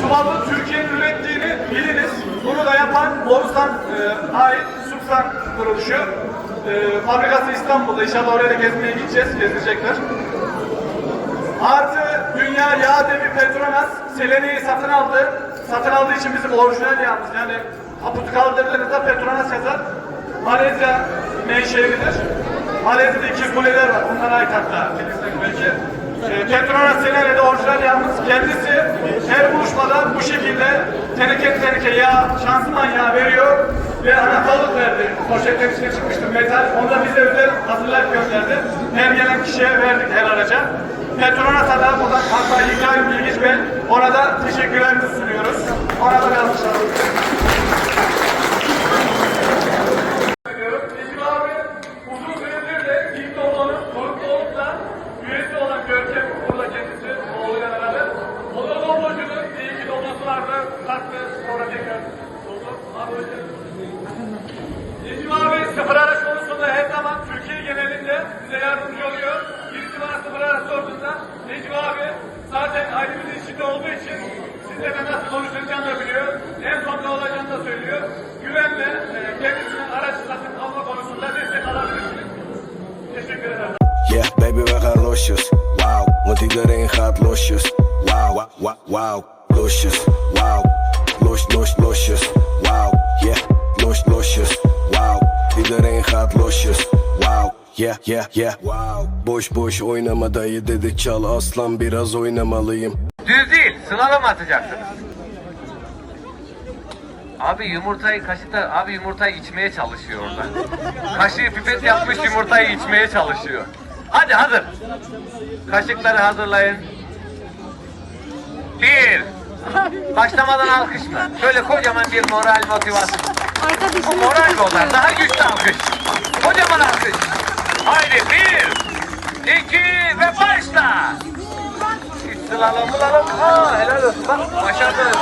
Subap'ın Türkiye'nin ürettiğini biliniz. Bunu da yapan Borusan e, ait Subsan kuruluşu. E, fabrikası İstanbul'da. İnşallah oraya da gezmeye gideceğiz. Gezdirecekler. Artı Dünya Yağ Devi Petronas Selene'yi satın aldı. Satın aldığı için bizim orijinal yağımız. Yani haputu kaldırdığınızda Petronas yazar. Malezya menşelidir. Malezya'da iki kuleler var. Bunlara ait hatta. Belki e, Petronas Selene'de orijinal yağımız kendisi her buluşmada bu şekilde teneke teneke yağ, şanzıman yağı veriyor ve anahtarlık verdi. Poşetlerin içine çıkmıştı metal. Onu da bize özel hazırlayıp gönderdi. Her gelen kişiye verdik her araca. Petronas'a da buradan hatta İbrahim Bilgiç Bey ona da teşekkürlerimizi sunuyoruz. Ona da genelinde bize yardımcı oluyor. Birisi bana sıfır araç sorduğunda Necmi abi zaten ailemizin içinde olduğu için sizlerle nasıl konuşacağını da biliyor. En son ne olacağını da söylüyor. Güvenle e, kendisinin araç satın alma konusunda destek alabilirsiniz. Teşekkür ederim. Yeah, baby we gaan losjes. Wow, want iedereen gaat losjes. Wow, wow, wow, wow. losjes. Wow, los, los, losjes. Wow, yeah, los, losjes. Wow, iedereen gaat losjes. Wow. Yeah, yeah, yeah. Wow. Boş boş oynama dayı dedi çal aslan biraz oynamalıyım. Düz değil, slalom atacaksınız. Abi yumurtayı kaşıkta, abi yumurtayı içmeye çalışıyor orada. Kaşığı pipet yapmış yumurtayı içmeye çalışıyor. Hadi hazır. Kaşıkları hazırlayın. Bir. Başlamadan alkış mı? Şöyle kocaman bir moral motivasyon. Bu moral bozar. Daha güçlü alkış. Kocaman alkış. Haydi bir. iki ve başla. Slalom slalom. Aa helal olsun. Bak başardınız.